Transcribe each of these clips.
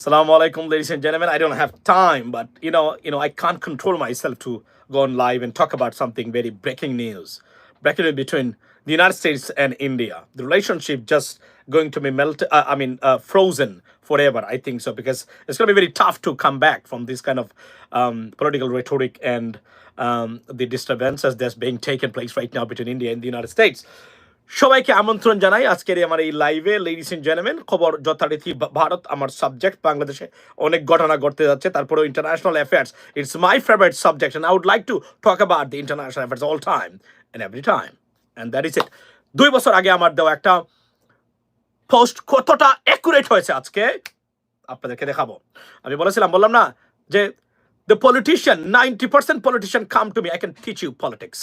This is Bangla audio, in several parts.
Assalamu alaikum, ladies and gentlemen. I don't have time, but you know, you know, I can't control myself to go on live and talk about something very breaking news. Breaking news between the United States and India. The relationship just going to be melted. Uh, I mean, uh, frozen forever. I think so because it's going to be very tough to come back from this kind of um, political rhetoric and um, the disturbances that's being taken place right now between India and the United States. সবাইকে আমন্ত্রণ জানাই আজকের আমার এই লাইভে লেডিস এন্ড জেন্টলম্যান খবর যথারীতি ভারত আমার সাবজেক্ট বাংলাদেশে অনেক ঘটনা ঘটতে যাচ্ছে, তারপরেও international affairs it's my favourite subject I would like to talk about the international affairs all time and every time and that is it দুই বছর আগে আমার দেওয়া একটা পোস্ট কতটা অ্যাকুরেট হয়েছে আজকে, আপনাদেরকে দেখাবো। আমি বলেছিলাম, বললাম না যে the politician ninety percent politician come to me I can teach you politics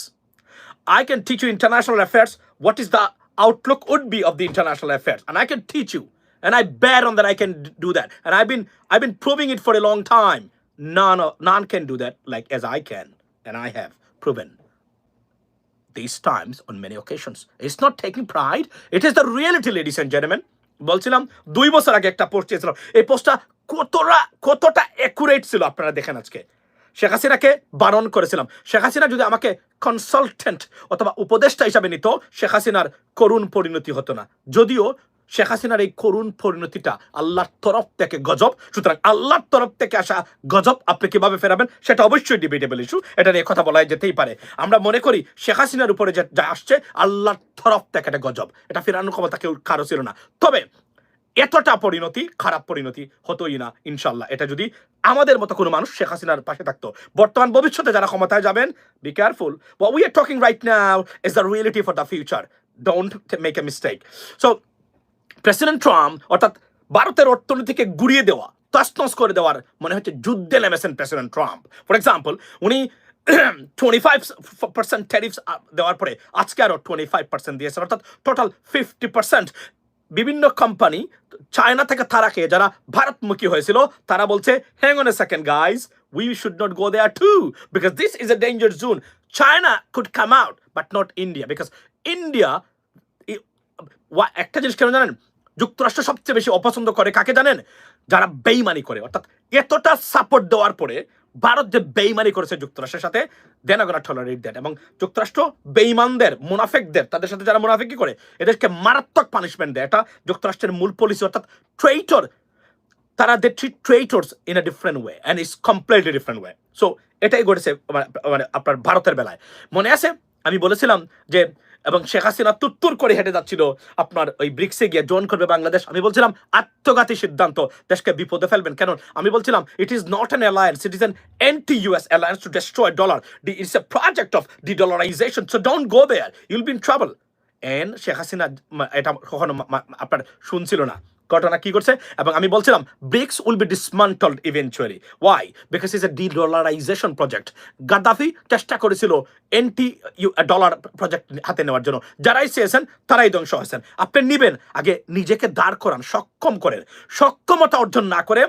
I can teach you international affairs. What is the outlook would be of the international affairs, and I can teach you. And I bet on that I can d- do that. And I've been I've been proving it for a long time. None of, none can do that like as I can, and I have proven these times on many occasions. It's not taking pride. It is the reality, ladies and gentlemen. বলছিলাম দুই বছর আগে একটা পোস্ট চেয়েছিলাম এই পোস্টটা কতটা কতটা অ্যাকুরেট ছিল আপনারা দেখেন আজকে শেখ হাসিনাকে বারণ করেছিলাম। শেখ হাসিনা যদি আমাকে কনসালটেন্ট অথবা উপদেষ্টা হিসাবে নিত, শেখ হাসিনার করুণ পরিণতি হতো না। যদিও শেখ হাসিনার এই করুণ পরিণতিটা আল্লাহর তরফ থেকে গজব, সুতরাং আল্লাহর তরফ থেকে আসা গজব আপনি কীভাবে ফেরাবেন, সেটা অবশ্যই ডিবেটেবল ইস্যু এটা নিয়ে কথা বলা যেতেই পারে। আমরা মনে করি শেখ হাসিনার উপরে যে আসছে, আল্লাহর তরফ থেকে একটা গজব। এটা ফেরানোর ক্ষমতা কেউ কারও ছিল না। তবে এতটা পরিণতি, খারাপ পরিণতি হতোই না ইনশাল্লাহ এটা যদি আমাদের মতো কোনো মানুষ শেখ হাসিনার পাশে থাকতো। বর্তমান ভবিষ্যতে যারা ক্ষমতায় যাবেন be careful what we are talking right now is the reality for the future. Don't make a mistake. So president Trump অর্থাৎ ভারতের অর্থনীতিকে গুড়িয়ে দেওয়া তসনস করে দেওয়ার মনে হচ্ছে যুদ্ধে নেমেছেন প্রেসিডেন্ট ট্রাম্প ফর এক্সাম্পল উনি টোয়েন্টি ফাইভ পার্সেন্ট ট্যারিফস দেওয়ার পরে আজকে আরও টোয়েন্টি ফাইভ পার্সেন্ট দিয়েছেন, অর্থাৎ টোটাল ফিফটি পার্সেন্ট বিভিন্ন কোম্পানি চায়না থেকে তারা খেয়ে যারা ভারতমুখী হয়েছিল, তারা বলছে hang on a second guys we should not go there too because this is a danger zone China could come out but not India because India একটা জিনিস কেন জানেন? যুক্তরাষ্ট্র সবচেয়ে বেশি অপছন্দ করে কাকে জানেন? যারা বেইমানি করে। অর্থাৎ এতটা সাপোর্ট দেওয়ার পরে ভারত যে বেইমানি করেছে যুক্তরাষ্ট্রের সাথে দেন গোনা টলারেট দেন এবং যুক্তরাষ্ট্র বেইমানদের, মুনাফেকদের, তাদের সাথে যারা মুনাফেকি করে, এদেরকে মারাত্মক পানিশমেন্ট দেয়। এটা যুক্তরাষ্ট্রের মূল পলিসি অর্থাৎ ট্রেইটর তারা they treat traitors in a different way and is completely different way so এটাই ঘটেছে, মানে- মানে আপনার ভারতের বেলায়। মনে আছে? আমি বলেছিলাম যে এবং শেখ হাসিনা তুত্তুর করে হেঁটে যাচ্ছিল আপনার ওই ব্রিক্সে গিয়ে জয়েন করবে বাংলাদেশ। আমি বলছিলাম, আত্মঘাতী সিদ্ধান্ত। দেশকে বিপদে ফেলবেন। কেন? আমি বলছিলাম it is not an alliance it is an anti US alliance to destroy dollar de it's a project of dedollarisation so don't go there you'll been travel an Sheikh Hasina, এটা কখনো আপনার শুনছিল না। ঘটনা কি করছে এবং আমি বলছিলাম BRICS will be dismantled eventually why because is a dedollarisation project Gaddafi চেষ্টা করেছিল এন্টি ডলার প্রজেক্ট হাতে নেওয়ার জন্য। যারাই চেয়েছেন, তারাই ধ্বংস হয়েছেন। আপনি নিবেন, আগে নিজেকে দাঁড় করান, সক্ষম করেন। সক্ষমতা অর্জন না করে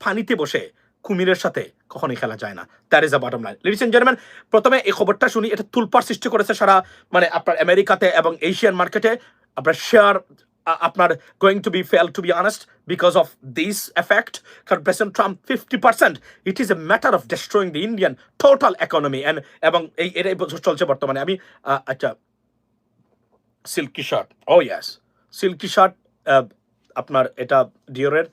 ফানিতে বসে কুমিরের সাথে কখনোই খেলা যায় না। That is a bottom line ladies and gentleman প্রথমে এই খবরটা শুনি। এটা তুলপার সৃষ্টি করেছে সারা মানে আপনার আমেরিকাতে এবং এশিয়ান মার্কেটে আপনার শেয়ার আপনার going to be fail to be honest because of this effect কারণ president Trump fifty percent it is a matter of destroying the Indian total economy and এবং এই এটাই চলছে বর্তমানে। আমি আচ্ছা সিল্কি শার্ট ও ইয়াস সিল্কি শার্ট আপনার এটা ডিওরের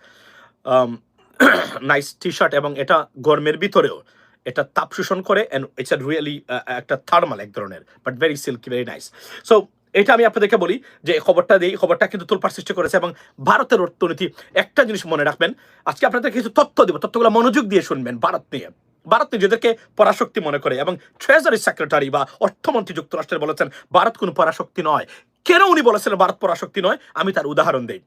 নাইস টি শার্ট এবং এটা গরমের ভিতরেও। এটা তাপ শোষণ করে অ্যান্ড ইটস আ রিয়েলি একটা থার্মাল এক ধরনের but very silky very nice so এটা আমি আপনাদেরকে বলি যে খবরটা দিই খবরটা কিন্তু তোলপার সৃষ্টি করেছে এবং ভারতের অর্থনীতি একটা জিনিস মনে রাখবেন, আজকে আপনাদের কিছু তথ্য দেবো, তথ্যগুলো মনোযোগ দিয়ে শুনবেন ভারত নিয়ে। ভারত নিজেদেরকে পরাশক্তি মনে করে এবং ট্রেজারি সেক্রেটারি বা অর্থমন্ত্রী যুক্তরাষ্ট্রের বলেছেন, ভারত কোনো পরাশক্তি নয়। কেন উনি বলেছেন ভারত পরাশক্তি নয়? আমি তার উদাহরণ দিই।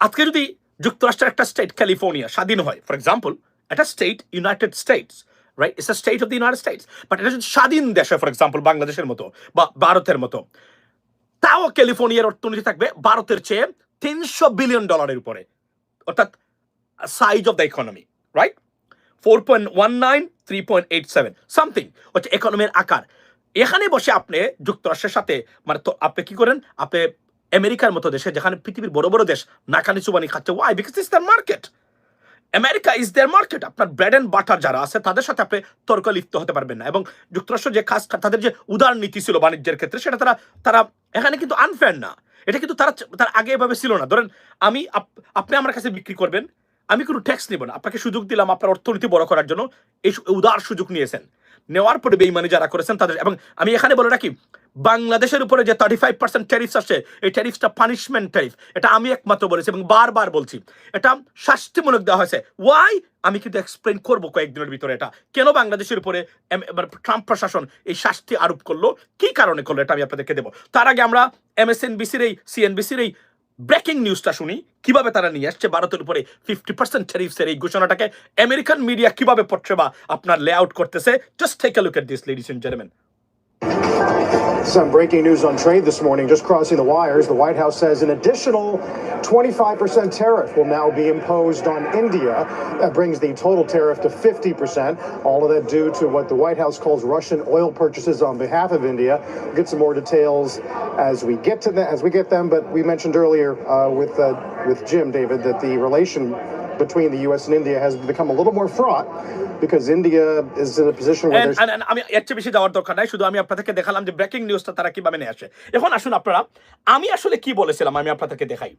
আজকে যদি যুক্তরাষ্ট্রের একটা স্টেট ক্যালিফোর্নিয়া স্বাধীন হয় ফর এক্সাম্পল একটা state United States right it's state of the United States but এটা যদি স্বাধীন দেশ হয় ফর এক্সাম্পল বাংলাদেশের মতো বা ভারতের মতো তাও ক্যালিফোর্নিয়ার অর্থনীতি থাকবে ভারতের চেয়ে তিনশো বিলিয়ন ডলারের উপরে। অর্থাৎ size of the economy right four point one nine three point eight seven something হচ্ছে ইকোনমির আকার। এখানে বসে আপনি যুক্তরাষ্ট্রের সাথে মানে তো আপনি কি করেন? আপনি আমেরিকার মতো দেশে, যেখানে পৃথিবীর বড় বড় দেশ, নাকানি চুবানি খাচ্ছে। Why because is the market America is there market আপনার ব্রেড অ্যান্ড বাটার যারা আছে, তাদের সাথে আপনি তর্ক লিপ্ত হতে পারবেন না। এবং যুক্তরাষ্ট্র যে খাস, তাদের যে উদার নীতি ছিল বাণিজ্যের ক্ষেত্রে, সেটা তারা তারা এখানে কিন্তু আনফেয়ার না। এটা কিন্তু তারা, তার আগে এভাবে ছিল না। ধরেন, আমি আপ- আপনি আমার কাছে বিক্রি করবেন, আমি কোনো ট্যাক্স নিব না। আপনাকে সুযোগ দিলাম আপনার অর্থনীতি বড় করার জন্য, এই উদার সুযোগ নিয়েছেন। নেওয়ার পরে বেইমানি যারা করেছেন তাদের এবং আমি এখানে বলে রাখি, বাংলাদেশের উপরে যে থার্টি ফাইভ পার্সেন্ট ট্যারিফস আসছে এই ট্যারিফসটা পানিশমেন্ট ট্যারিফ এটা আমি একমাত্র বলেছি এবং বারবার বলছি। এটা শাস্তিমূলক দেওয়া হয়েছে। ওয়াই আমি কিন্তু এক্সপ্লেন করব কয়েকদিনের ভিতরে এটা। কেন বাংলাদেশের উপরে ট্রাম্প প্রশাসন এই শাস্তি আরোপ করল? কি কারণে করল? এটা আমি আপনাদেরকে দেবো। তার আগে আমরা এমএসএনবিসির এই সিএনবিসির এই ব্রেকিং নিউজটা শুনি, কীভাবে তারা নিয়ে আসছে ভারতের উপরে ফিফটি পার্সেন্ট ট্যারিফসের এই ঘোষণাটাকে আমেরিকান মিডিয়া কীভাবে পড়ছে বা আপনার লে আউট করতেছে? Just take a look at this ladies and gentleman Some breaking news on trade this morning, just crossing the wires. The White House says an additional 25% tariff will now be imposed on India. That brings the total tariff to 50%. All of that due to what the White House calls Russian oil purchases on behalf of India. We'll get some more details as we get to them. As we get them, but we mentioned earlier uh, with uh, with Jim David that the relation between the U.S. and India has become a little more fraught because India is in a position where And- and- and আমি এর চেয়ে বেশি যাওয়ার দরকার নাই। শুধু আমি আপনাদেরকে দেখালাম যে ব্রেকিং নিউজটা তারা কীভাবে নিয়ে আসে। এখন আসুন আপনারা আমি আসলে কি বলেছিলাম আমি আপনাদেরকে দেখাই।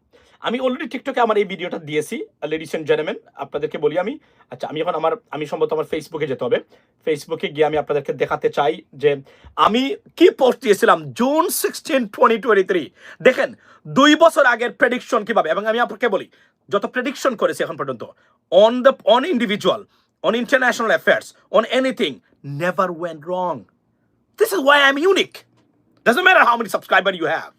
আমি অলরেডি টিকটকে আমার এই ভিডিওটা দিয়েছি লেডিস এন্ড জেন্টলম্যান আপনাদেরকে বলি আমি। আচ্ছা আমি এখন আমার আমি সম্ভবত আমার ফেসবুকে যেতে হবে। ফেসবুকে গিয়ে আমি আপনাদেরকে দেখাতে চাই যে আমি কি পোস্ট দিয়েছিলাম? June sixteen twenty twenty three দেখেন দুই বছর আগের প্রেডিকশন কীভাবে? এবং আমি আপনাকে বলি যত প্রেডিকশন করেছি এখন পর্যন্ত on the on individual on international affairs, on anything, never went wrong. This is why I'm unique. Doesn't matter how many subscribers you have,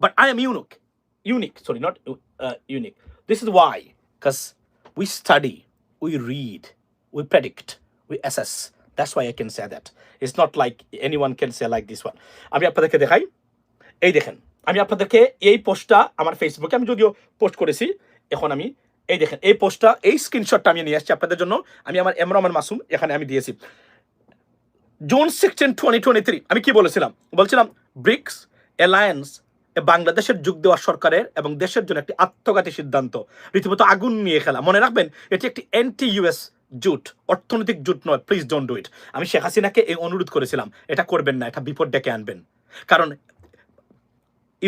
but I am unique. Unique, sorry, not uh, unique. This is why, because we study, we read, we predict, we assess. That's why I can say that. It's not like anyone can say like this one. আমি আপনাদেরকে দেখাই এই দেখেন আমি আপনাদেরকে এই পোস্টটা আমার ফেসবুকে আমি যদিও পোস্ট করেছি এখন আমি এই দেখেন, এই পোস্টটা, এই স্ক্রিনশটটা আমি নিয়ে আসছি আপনাদের জন্য। আমি আমার এম রহমান মাসুম এখানে আমি দিয়েছি। June sixteen twenty twenty three আমি কি বলেছিলাম? বলছিলাম ব্রিক্স অ্যালায়েন্স বাংলাদেশের যুগ দেওয়া সরকারের এবং দেশের জন্য একটি আত্মঘাতী সিদ্ধান্ত। রীতিমতো আগুন নিয়ে খেলা। মনে রাখবেন, এটি একটি অ্যান্টি ইউএস জুট, অর্থনৈতিক জুট নয় প্লিজ ডোন্ট ডু ইট আমি শেখ হাসিনাকে এই অনুরোধ করেছিলাম, এটা করবেন না, এটা বিপদ ডেকে আনবেন। কারণ,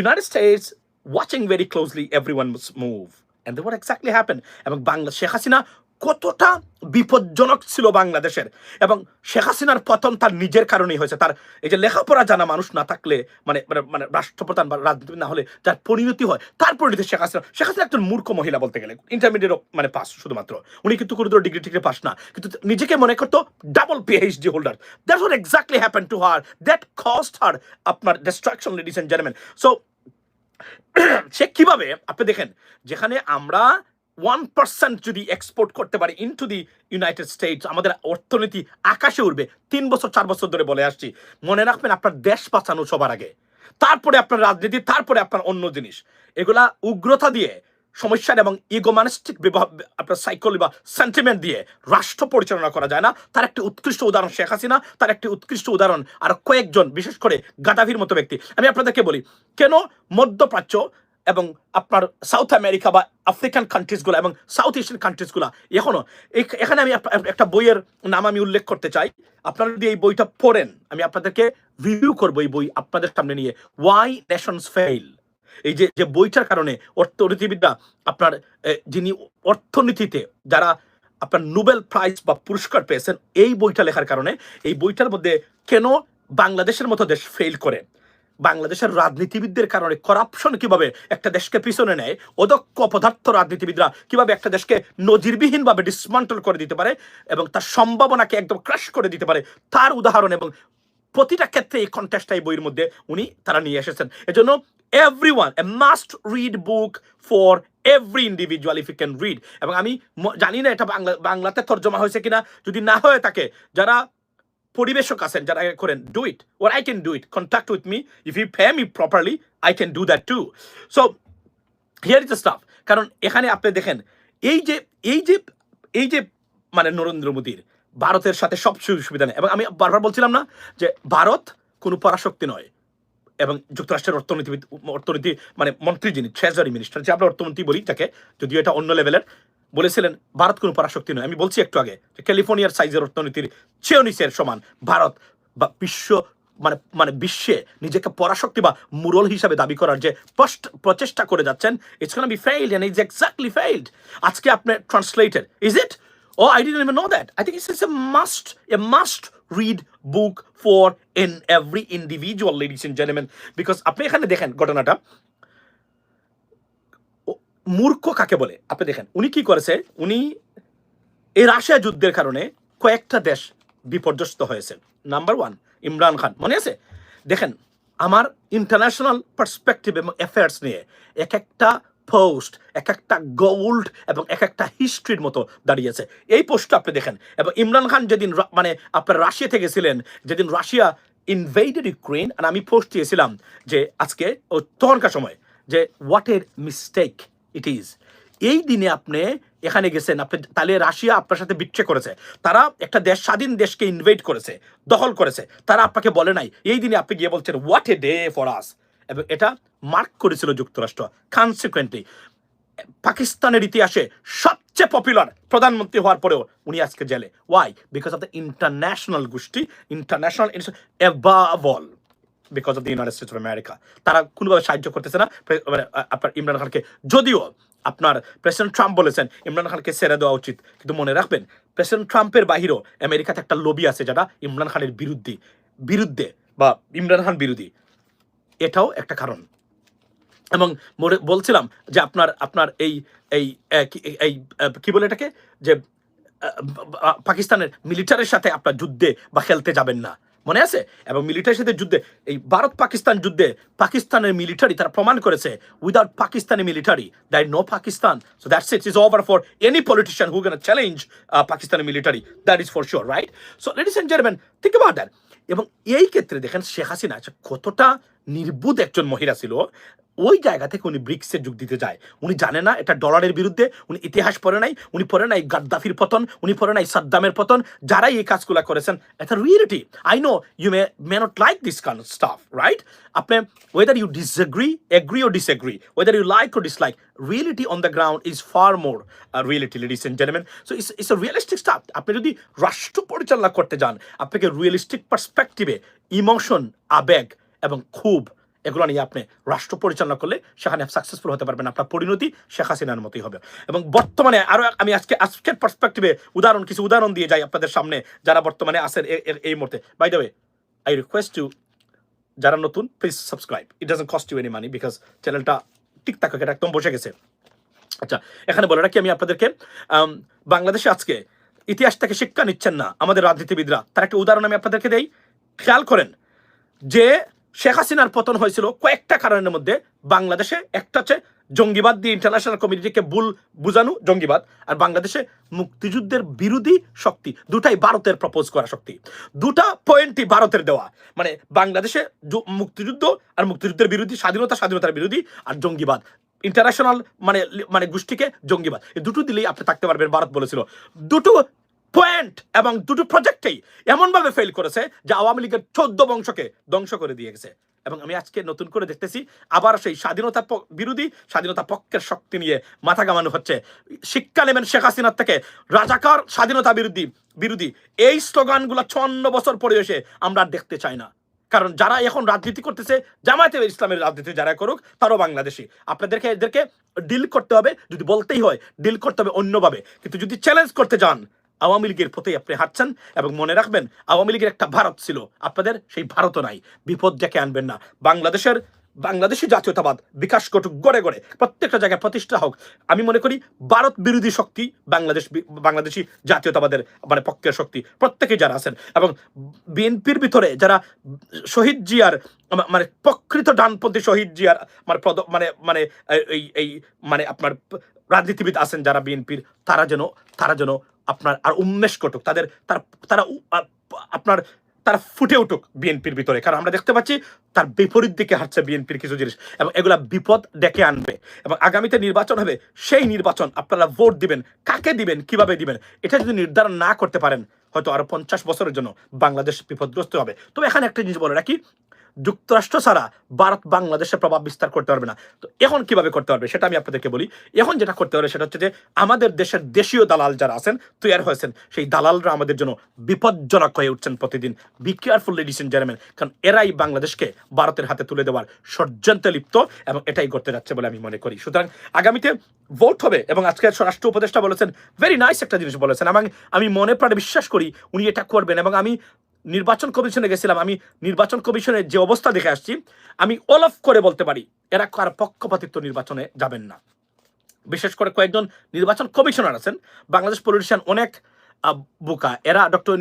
United States watching very closely everyone's move. And then what exactly happened? এবং বাংলা, শেখ হাসিনা কতটা বিপজ্জনক ছিল বাংলাদেশের। এবং শেখ হাসিনার পতন তার নিজের কারণেই হয়েছে। তার এই যে লেখাপড়া জানা মানুষ না থাকলে মানে মানে মানে রাষ্ট্রপ্রধান বা রাজনীতি না হলে যার পরিণতি হয়, তার পরিণতি শেখ হাসিনা। শেখ হাসিনা একজন মূর্খ মহিলা বলতে গেলে ইন্টারমিডিয়েট মানে পাস শুধুমাত্র। উনি কিন্তু কোনো ডিগ্রি টিগ্রি পাস না। কিন্তু নিজেকে মনে করতো double PhD holder that what exactly happen to her that cost her আপনার destruction ladies and gentleman so সে কীভাবে, আপনি দেখেন, যেখানে আমরা ওয়ান পার্সেন্ট যদি এক্সপোর্ট করতে পারি into the United States আমাদের অর্থনীতি আকাশে উঠবে তিন বছর, চার বছর ধরে বলে আসছি। মনে রাখবেন, আপনার দেশ বাঁচানো সবার আগে। তারপরে আপনার রাজনীতি, তারপরে আপনার অন্য জিনিস। এগুলা উগ্রতা দিয়ে সমস্যার এবং ইগোমানিস্টিক আপনার সাইকোলজি বা সেন্টিমেন্ট দিয়ে রাষ্ট্র পরিচালনা করা যায় না। তার একটি উৎকৃষ্ট উদাহরণ শেখ হাসিনা, তার একটি উৎকৃষ্ট উদাহরণ আর কয়েকজন, বিশেষ করে গাদাভির মতো ব্যক্তি। আমি আপনাদেরকে বলি, কেন মধ্যপ্রাচ্য এবং আপনার সাউথ আমেরিকা বা আফ্রিকান কান্ট্রিজগুলো এবং সাউথ এশিয়ান কান্ট্রিজগুলো এখনও, এখ- এখানে আমি একটা বইয়ের নাম আমি উল্লেখ করতে চাই। আপনারা যদি এই বইটা পড়েন, আমি আপনাদেরকে রিভিউ করব এই বই আপনাদের সামনে নিয়ে। ওয়াই নেশনস ফেইল এই যে যে বইটার কারণে অর্থনীতিবিদরা আপনার যিনি অর্থনীতিতে যারা আপনার নোবেল প্রাইজ বা পুরস্কার পেয়েছেন, এই বইটা লেখার কারণে এই বইটার মধ্যে কেন বাংলাদেশের মতো দেশ ফেল করে? বাংলাদেশের রাজনীতিবিদদের কারণে করাপশন কীভাবে একটা দেশকে পিছনে নেয়? অদক্ষ পদার্থ রাজনীতিবিদরা কীভাবে একটা দেশকে নজিরবিহীনভাবে ডিসমান্টল করে দিতে পারে এবং তার সম্ভাবনাকে একদম ক্রাশ করে দিতে পারে? তার উদাহরণ এবং প্রতিটা ক্ষেত্রে এই কন্টেস্টটা এই বইয়ের মধ্যে উনি, তারা নিয়ে এসেছেন। এজন্য every one a must read book for every individual if you can read এবং আমি জানি না এটা বাংলা, বাংলাতে তর্জমা হয়েছে কিনা, যদি না হয়ে থাকে, যারা পরিবেশক আছেন, যারা করেন do it or I can do it contact with me if you pay me properly I can do that too so here is the stuff কারণ এখানে আপনি দেখেন, এই যে এই যে এই যে মানে নরেন্দ্র মোদীর, ভারতের সাথে সব সুযোগ সুবিধা নেই। এবং আমি বারবার বলছিলাম না যে, ভারত কোনো পরাশক্তি নয়। এবং যুক্তরাষ্ট্রের অর্থনীতিবিদ অর্থনীতি মানে মন্ত্রী যিনি ট্রেজারি মিনিস্টার যে আমরা অর্থমন্ত্রী বলি তাকে, যদিও এটা অন্য লেভেলের বলেছিলেন, ভারত কোনো পরাশক্তি নয়। আমি বলছি একটু আগে যে ক্যালিফোর্নিয়ার সাইজের অর্থনীতির চেয়েও নিচের সমান ভারত বা বিশ্ব মানে মানে বিশ্বে নিজেকে পরাশক্তি বা মুরল হিসাবে দাবি করার যে পষ্ট- প্রচেষ্টা করে যাচ্ছেন it's gonna be failed and it's exactly failed আজকে আপনার translated is it oh I didn't know that I think it's a must a must read book for in every individual ladies and gentleman because আপনি এখানে দেখেন ঘটনাটা। মূর্খ কাকে বলে? আপনি দেখেন, উনি কি করেছে? উনি এই রাশিয়া যুদ্ধের কারণে কয়েকটা দেশ বিপর্যস্ত হয়েছে। নাম্বার ওয়ান ইমরান খান, মনে আছে? দেখেন, আমার ইন্টারন্যাশনাল পার্সপেক্টিভ এবং অ্যাফেয়ার্স নিয়ে এক একটা পোস্ট এক একটা গোল্ড এবং এক একটা হিস্ট্রির মতো দাঁড়িয়েছে। এই পোস্টটা আপনি দেখেন। এবং ইমরান খান যেদিন মানে আপনার রাশিয়া থেকে ছিলেন, যেদিন রাশিয়া ইনভেডেড ইউক্রেন আর আমি পোস্ট দিয়েছিলাম যে আজকে ও তখনকার সময় যে হোয়াট এর মিস্টেক ইট ইজ এই দিনে আপনি এখানে গেছেন, আপনি তাহলে রাশিয়া আপনার সাথে বিট্রে করেছে। তারা একটা দেশ, স্বাধীন দেশকে ইনভেট করেছে, দখল করেছে। তারা আপনাকে বলে নাই। এই দিনে আপনি গিয়ে বলছেন what a day for us এবং এটা মার্ক করেছিল যুক্তরাষ্ট্র। কনসিকুয়েন্টলি পাকিস্তানের ইতিহাসে সবচেয়ে পপুলার প্রধানমন্ত্রী হওয়ার পরেও উনি আজকে জেলে। Why because of the international গোষ্ঠী international above all because of the United States of America তারা কোনোভাবে সাহায্য করতেছে না। মানে আপনার ইমরান খানকে। যদিও আপনার প্রেসিডেন্ট ট্রাম্প বলেছেন, ইমরান খানকে ছেড়ে দেওয়া উচিত। কিন্তু মনে রাখবেন, প্রেসিডেন্ট ট্রাম্পের বাহিরেও আমেরিকাতে একটা লবি আছে যারা ইমরান খানের বিরুদ্ধে বিরুদ্ধে বা ইমরান খান বিরোধী। এটাও একটা কারণ। এবং বলছিলাম যে আপনার আপনার এই এই কি- এই- বলে এটাকে? যে পাকিস্তানের মিলিটারির সাথে আপনার যুদ্ধে বা খেলতে যাবেন না। মনে আছে? এবং মিলিটারির সাথে যুদ্ধে, এই ভারত পাকিস্তান যুদ্ধে পাকিস্তানের মিলিটারি তারা প্রমাণ করেছে without Pakistani military that no Pakistan so that's it is over for any politician who can challenge Pakistani military that is for sure right so ladies and gentleman think about that এবং এই ক্ষেত্রে দেখেন শেখ হাসিনা কতটা নির্বুধ একজন মহিলা ছিল, ওই জায়গা থেকে উনি ব্রিক্সে যোগ দিতে যায়। উনি জানে না, এটা ডলারের বিরুদ্ধে, উনি ইতিহাস পড়ে নাই, উনি পড়ে নাই গাদ্দাফির পতন, উনি পড়ে নাই সাদ্দামের পতন, যারাই এই কাজগুলো করেছেন, এটা reality I know you may may not like this con stuff right আপনি whether you disagree agree or disagree whether you like or dislike reality on the ground is far more reality ladies and gentleman so it's it's a realistic stuff আপনি যদি রাষ্ট্র পরিচালনা করতে যান, আপনাকে রিয়েলিস্টিক পার্সপেক্টিভে ইমোশন আবেগ এবং খুব এগুলো নিয়ে আপনি রাষ্ট্র পরিচালনা করলে সেখানে সাকসেসফুল হতে পারবেন, আপনার পরিণতি শেখ হাসিনার মতোই হবে। এবং বর্তমানে আরও আমি আজকে আজকের পার্সপেক্টিভে উদাহরণ, কিছু উদাহরণ দিয়ে যাই আপনাদের সামনে, যারা বর্তমানে এ- এই মুহূর্তে। By the way I request you যারা নতুন please subscribe it doesn't cost you any money because চ্যানেলটা টিকটাক এটা একদম বসে গেছে। আচ্ছা এখানে বলে রাখি আমি আপনাদেরকে বাংলাদেশে আজকে ইতিহাস থেকে শিক্ষা নিচ্ছেন না আমাদের রাজনীতিবিদরা। তার একটা উদাহরণ আমি আপনাদেরকে দেই। খেয়াল করেন যে শেখ হাসিনার পতন হয়েছিল কয়েকটা কারণের মধ্যে। বাংলাদেশে একটা হচ্ছে জঙ্গিবাদ দিয়ে ইন্টারন্যাশনাল কমিউনিটিকে ভুল বুঝানো জঙ্গিবাদ, আর বাংলাদেশে মুক্তিযুদ্ধের বিরোধী শক্তি, দুটাই ভারতের প্রপোজ করা শক্তি। দুটা পয়েন্টই ভারতের দেওয়া। মানে বাংলাদেশে মুক্তিযুদ্ধ আর মুক্তিযুদ্ধের বিরোধী, স্বাধীনতা, স্বাধীনতার বিরোধী আর জঙ্গিবাদ। ইন্টারন্যাশনাল মানে মানে গোষ্ঠীকে জঙ্গিবাদ। এই দুটো দিলেই আপনি থাকতে পারবেন, ভারত বলেছিল। দুটো পয়েন্ট এবং দুটো প্রজেক্টেই এমনভাবে ফেল করেছে যে আওয়ামী লীগের চোদ্দ বংশকে ধ্বংস করে দিয়ে গেছে। এবং আমি আজকে নতুন করে দেখতেছি আবার সেই স্বাধীনতা বিরোধী স্বাধীনতা পক্ষের শক্তি নিয়ে মাথা কামানো হচ্ছে। শিক্ষা নেবেন শেখ হাসিনার থেকে রাজাকার স্বাধীনতা বিরোধী বিরোধী। এই স্লোগানগুলো চন্ন বছর পরে এসে আমরা দেখতে চাই না। কারণ যারা এখন রাজনীতি করতেছে, জামায়াতে ইসলামের রাজনীতি যারা করুক, তারাও বাংলাদেশি। আপনাদেরকে এদেরকে ডিল করতে হবে, যদি বলতেই হয় ডিল করতে হবে অন্যভাবে। কিন্তু যদি চ্যালেঞ্জ করতে যান আওয়ামী লীগের পথেই আপনি হাঁটছেন এবং মনে রাখবেন, আওয়ামী লীগের একটা ভারত ছিল। আপনাদের সেই ভারতও নাই। বিপদ ডেকে আনবেন না। বাংলাদেশের, বাংলাদেশি জাতীয়তাবাদ বিকাশ ঘটুক গড়ে গড়ে, প্রত্যেকটা জায়গায় প্রতিষ্ঠা হোক। আমি মনে করি ভারত বিরোধী শক্তি, বাংলাদেশ বাংলাদেশি জাতীয়তাবাদের মানে পক্ষের শক্তি প্রত্যেকেই যারা আছেন এবং বিএনপির ভিতরে যারা শহীদ জিয়ার মানে প্রকৃত ডানপন্থী শহীদ জিয়ার মানে পদ মানে মানে এই এই মানে আপনার রাজনীতিবিদ আছেন যারা বিএনপির, তারা যেন তারা যেন আপনার আর উন্মেষ ঘটুক, তাদের, তারা তারা আপনার, তারা ফুটে উঠুক বিএনপির ভিতরে। কারণ আমরা দেখতে পাচ্ছি তার বিপরীত দিকে হাঁটছে বিএনপির কিছু জিনিস এবং এগুলা বিপদ ডেকে আনবে। এবং আগামীতে নির্বাচন হবে, সেই নির্বাচন আপনারা ভোট দিবেন, কাকে দিবেন, কীভাবে দিবেন, এটা যদি নির্ধারণ না করতে পারেন, হয়তো আরও পঞ্চাশ বছরের জন্য বাংলাদেশ বিপদগ্রস্ত হবে। তবে এখানে একটা জিনিস বলে রাখি যুক্তরাষ্ট্র ছাড়া ভারত বাংলাদেশে প্রভাব বিস্তার করতে পারবে না। তো এখন কীভাবে করতে পারবে সেটা আমি আপনাদেরকে বলি। এখন যেটা করতে পারবে সেটা হচ্ছে যে, আমাদের দেশের দেশীয় দালাল যারা আছেন তৈরি হয়েছেন, সেই দালালরা আমাদের জন্য বিপজ্জনক হয়ে উঠছেন প্রতিদিন। Be careful ladies and gentleman কারণ এরাই বাংলাদেশকে ভারতের হাতে তুলে দেওয়ার ষড়যন্ত্রে লিপ্ত এবং এটাই করতে যাচ্ছে বলে আমি মনে করি। সুতরাং আগামীতে ভোট হবে এবং আজকে স্বরাষ্ট্র উপদেষ্টা বলেছেন ভেরি নাইস একটা জিনিস বলেছেন এবং আমি মনে প্রাণে বিশ্বাস করি, উনি এটা করবেন এবং আমি নির্বাচন কমিশনে গেছিলাম আমি নির্বাচন কমিশনের যে অবস্থা দেখে আসছি আমি অলফ করে বলতে পারি এরা কার পক্ষপাতিত্ব নির্বাচনে যাবেন না। বিশেষ করে কয়েকজন নির্বাচন কমিশনার আছেন বাংলাদেশ পলিটিশিয়ান অনেক বোকা। এরা ডক্টর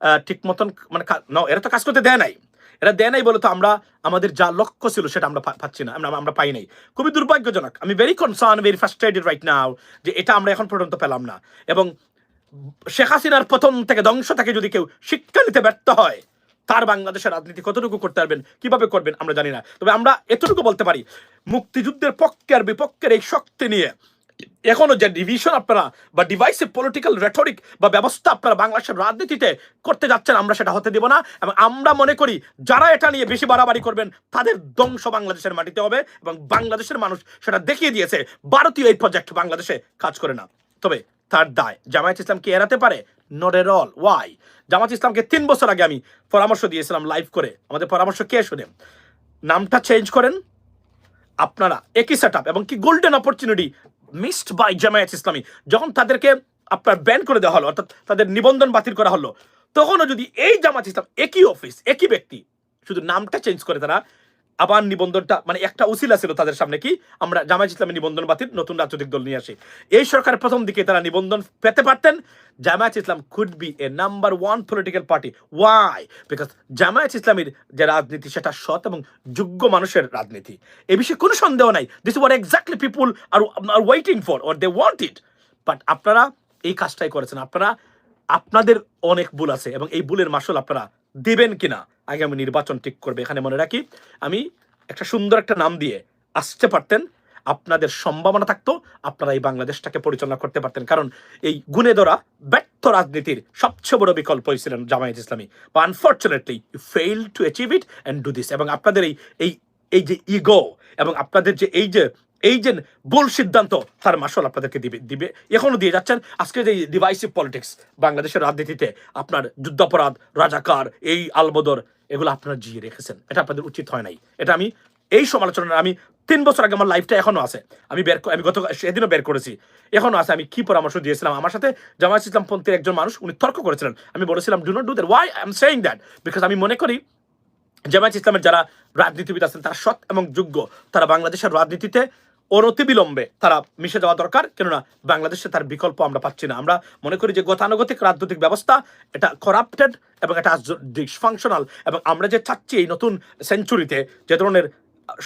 আহ, ঠিক মতন মানে এরা তো কাজ করতে দেয় নাই। এরা দেয় নাই বলে তো আমরা আমাদের যা লক্ষ্য ছিল সেটা আমরা পাচ্ছি না আমরা আমরা পাই নাই। খুবই দুর্ভাগ্যজনক। আমি very concern very frustrated right now যে এটা আমরা এখন পর্যন্ত পেলাম না। এবং শেখ হাসিনার প্রথম থেকে ধ্বংস থেকে যদি কেউ শিক্ষা নিতে ব্যর্থ হয়, তার বাংলাদেশের রাজনীতি কতটুকু করতে পারবেন, কীভাবে করবেন, আমরা জানি না। তবে আমরা এতটুকু বলতে পারি, মুক্তিযুদ্ধের পক্ষে আর বিপক্ষের এই শক্তি নিয়ে এখনও যে ডিভিশন আপনারা বা ডিভাইসিভ পলিটিক্যাল রেটরিক বা ব্যবস্থা আপনারা বাংলাদেশের রাজনীতিতে করতে যাচ্ছেন, আমরা সেটা হতে দেব না। এবং আমরা মনে করি, যারা এটা নিয়ে বেশি বাড়াবাড়ি করবেন, তাদের ধ্বংস বাংলাদেশের মাটিতে হবে এবং বাংলাদেশের মানুষ সেটা দেখিয়ে দিয়েছে। ভারতীয় এই প্রজেক্ট বাংলাদেশে কাজ করে না। তবে তার দায়। জামায়াত ইসলাম কি এড়াতে পারে? নট এর অল ওয়াই জামায়াত ইসলামকে তিন বছর আগে আমি পরামর্শ দিয়েছিলাম লাইভ করে। আমাদের পরামর্শ কে শুনে? নামটা চেঞ্জ করেন। আপনারা একই সেট এবং কি golden opportunity missed by Jamaat Islami. যখন তাদেরকে আপনার ব্যান করে দেওয়া হলো, অর্থাৎ তাদের নিবন্ধন বাতিল করা হলো, তখনও যদি এই জামাত ইসলাম একই অফিস একই ব্যক্তি, শুধু নামটা চেঞ্জ করে তারা আবার নিবন্ধনটা মানে একটা উসিলা ছিল তাদের সামনে কি, আমরা জামায়াত ইসলামের নিবন্ধন বাতিল, নতুন রাজনৈতিক দল নিয়ে আসি। এই সরকারের প্রথম দিকে তারা নিবন্ধন পেতে পারতেন। Jamaat Islam could be a number one political party why because Jamaat ইসলামের যে রাজনীতি, সেটা সৎ এবং যোগ্য মানুষের রাজনীতি। এ বিষয়ে কোনো সন্দেহ নাই। This war exactly people are are waiting for or they want it but আপনারা এই কাজটাই করেছেন। আপনারা, আপনাদের অনেক ভুল আছে এবং এই ভুলের মাসুল আপনারা দিবেন কিনা? আগামী নির্বাচন ঠিক করবে, এখানে মনে রাখি। আমি একটা সুন্দর একটা নাম দিয়ে আসতে পারতেন, আপনাদের সম্ভাবনা থাকতো, আপনারা এই বাংলাদেশটাকে পরিচালনা করতে পারতেন। কারণ এই গুণে ধরা ব্যর্থ রাজনীতির সবচেয়ে বড় বিকল্প ছিলেন জামায়াত ইসলামী। বা unfortunately you fail to achieve it and do this এবং আপনাদের এই এই এই যে ইগো এবং আপনাদের যে, এই যে এই যে ভুল সিদ্ধান্ত, তার মাসল আপনাদেরকে দিবে দিবে। এখনও দিয়ে যাচ্ছেন। আজকে যে ডিভাইসিভ পলিটিক্স বাংলাদেশের রাজনীতিতে আপনার যুদ্ধাপরাধ, রাজাকার, এই আলবদর, এগুলো আপনারা জিয়ে রেখেছেন। এটা আপনাদের উচিত হয় নাই। এটা আমি, এই সমালোচনা আমি তিন বছর আগে আমার লাইফটা এখনও আছে। আমি বের আমি গত, সেদিনও বের করেছি। এখনও আছে। আমি কি পরামর্শ দিয়েছিলাম? আমার সাথে জামায়াত ইসলাম পন্থীর একজন মানুষ, উনি তর্ক করেছিলেন। আমি বলেছিলাম do not do that why I am saying that because আমি মনে করি, জামায়াত ইসলামের যারা রাজনীতিবিদ আছেন, তারা সৎ এবং যোগ্য। তারা বাংলাদেশের রাজনীতিতে অনতিবিলম্বে তারা মিশে যাওয়া দরকার, কেননা বাংলাদেশে তার বিকল্প আমরা পাচ্ছি না। আমরা মনে করি যে গতানুগতিক রাজনৈতিক ব্যবস্থা, এটা করাপ্টেড এবং এটা ডিসফাংশনাল এবং আমরা যে চাচ্ছি এই নতুন সেঞ্চুরিতে যে ধরনের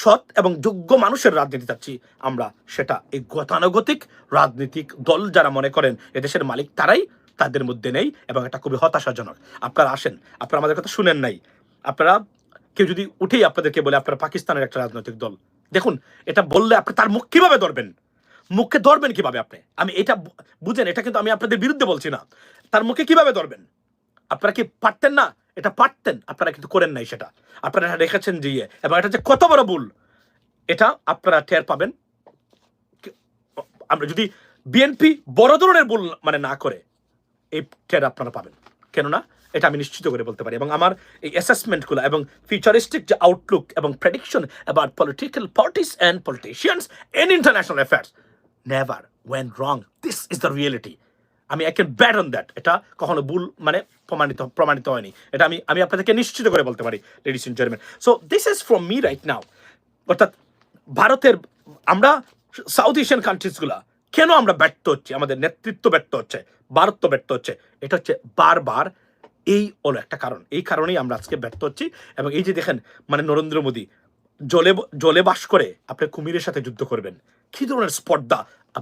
সৎ এবং যোগ্য মানুষের রাজনীতি চাচ্ছি, আমরা সেটা এই গতানুগতিক রাজনৈতিক দল যারা মনে করেন এদেশের মালিক, তারাই তাদের মধ্যে নেই এবং এটা খুবই হতাশাজনক। আপনারা আসেন, আপনারা আমাদের কথা শুনেন নাই। আপনারা কেউ যদি উঠেই আপনাদেরকে বলে আপনারা পাকিস্তানের একটা রাজনৈতিক দল দেখুন, এটা বললে আপনি তার মুখ কীভাবে ধরবেন? মুখে ধরবেন কীভাবে আপনি? আমি এটা বুঝেন, এটা কিন্তু আমি আপনাদের বিরুদ্ধে বলছি না। তার মুখে কীভাবে ধরবেন? আপনারা কি পারতেন না? এটা পারতেন, আপনারা কিন্তু করেন নাই সেটা। আপনারা এটা রেখেছেন দিয়ে এবং এটা যে কত বড় ভুল, এটা আপনারা টের পাবেন। আমরা যদি বিএনপি বড় ধরনের ভুল মানে না করে, এই টের আপনারা পাবেন। কেননা এটা আমি নিশ্চিত করে বলতে পারি। এবং আমার এই অ্যাসেসমেন্টগুলো এবং ফিউচারিস্টিক যে আউটলুক এবং prediction about political parties and politicians in international affairs never when wrong this is the reality আমি I can bet on that এটা কখনো ভুল মানে প্রমাণিত প্রমাণিত হয়নি। এটা আমি আমি আপনাদেরকে নিশ্চিত করে বলতে পারি ladies in gentleman so this is from me right now অর্থাৎ ভারতের, আমরা সাউথ এশিয়ান কান্ট্রিজগুলা কেন আমরা ব্যর্থ হচ্ছি? আমাদের নেতৃত্ব ব্যর্থ হচ্ছে ভারত ব্যর্থ হচ্ছে। এটা হচ্ছে বারবার এই হলো একটা কারণ। এই কারণেই আমরা আজকে ব্যর্থ হচ্ছি এবং এই যে দেখেন মানে নরেন্দ্র মোদী, জলে জলে বাস করে আপনি কুমিরের সাথে যুদ্ধ করবেন। কি ধরনের স্পর্ধা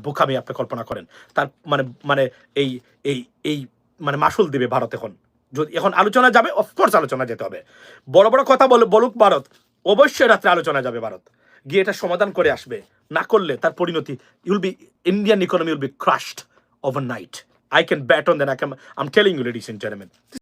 বোকামি আপনি কল্পনা করেন? তার মানে মানে এই এই এই মানে মাসুল দিবে ভারত এখন। যদি এখন আলোচনা যাবে অফকোর্স আলোচনা যেতে হবে। বড় বড় কথা বল বলুক ভারত, অবশ্যই রাত্রে আলোচনা যাবে ভারত। গিয়ে এটা সমাধান করে আসবে। না করলে তার পরিণতি you'll be Indian economy will be crushed overnight I can bet on then I can am telling you ladies and gentleman